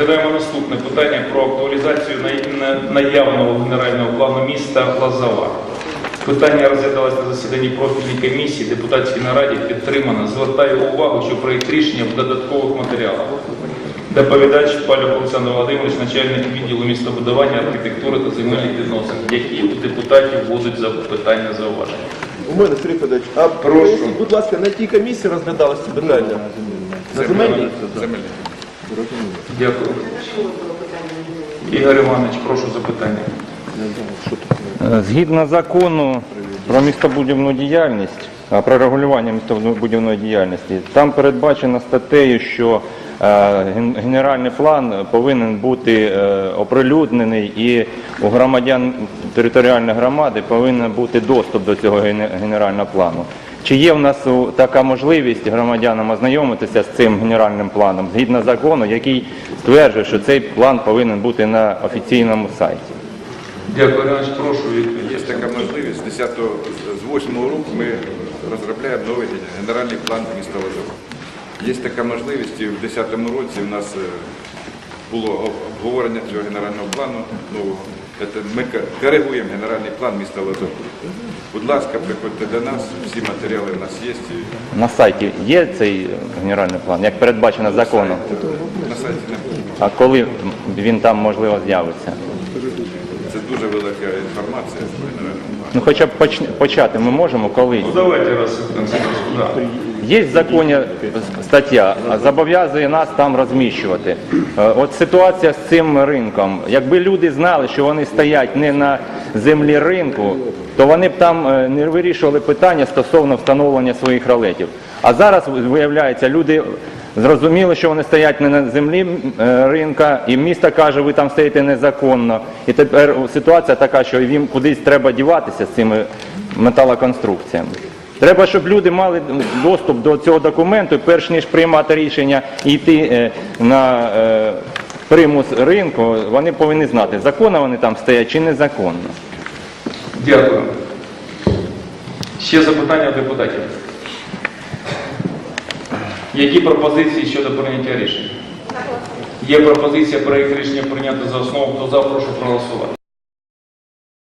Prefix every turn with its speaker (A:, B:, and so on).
A: Розглядаємо наступне питання про актуалізацію на- на- наявного генерального плану міста Лазова. Питання розглядалось на засіданні профільній комісії, депутатській нараді підтримано. Звертаю увагу, що проєкт рішення в додаткових матеріалах. Доповідач Палюк Олександр Володимирович, начальник відділу містобудування, архітектури та земельних відносин. Які у депутатів будуть запитання зауваження?
B: У мене Сергій Федорович, а
A: Прошу.
B: будь ласка, на якій комісії розглядалося це питання? На земельній?
A: Дякую. Ігор Іванович, прошу запитання.
C: Згідно закону про містобудівну діяльність, про регулювання містобудівної діяльності, там передбачено статтею, що е, генеральний план повинен бути е, оприлюднений і у громадян територіальної громади повинен бути доступ до цього генерального плану. Чи є в нас така можливість громадянам ознайомитися з цим генеральним планом згідно закону, який стверджує, що цей план повинен бути на офіційному сайті?
A: Дякую, Іванович, прошу
D: Є така можливість. З 10 з 8 року ми розробляємо новий генеральний план міста Лозова. Є така можливість, і в 2010 році у нас е, було обговорення цього генерального плану нового. Ми коригуємо генеральний план міста Лозова. Будь ласка, приходьте до нас, всі матеріали в нас є.
C: На сайті є цей генеральний план, як передбачено законом.
D: На сайті не.
C: А коли він там можливо з'явиться?
D: Це дуже велика інформація.
C: Ну, хоча б поч- почати ми можемо колись.
A: Ну давайте раз да.
C: Є в законі стаття, зобов'язує нас там розміщувати. Е, От ситуація з цим ринком. Якби люди знали, що вони стоять не на землі ринку, то вони б там е, не вирішували питання стосовно встановлення своїх ролетів. А зараз виявляється, люди зрозуміли, що вони стоять не на землі е, ринка, і місто каже, ви там стоїте незаконно. І тепер ситуація така, що їм кудись треба діватися з цими металоконструкціями. Треба, щоб люди мали доступ до цього документу, перш ніж приймати рішення йти е, на е, примус ринку, вони повинні знати, законно вони там стоять чи незаконно.
A: Дякую. Ще запитання депутатів. Які пропозиції щодо прийняття рішення? Є пропозиція проєкт рішення прийняти за основу. Хто за, прошу проголосувати.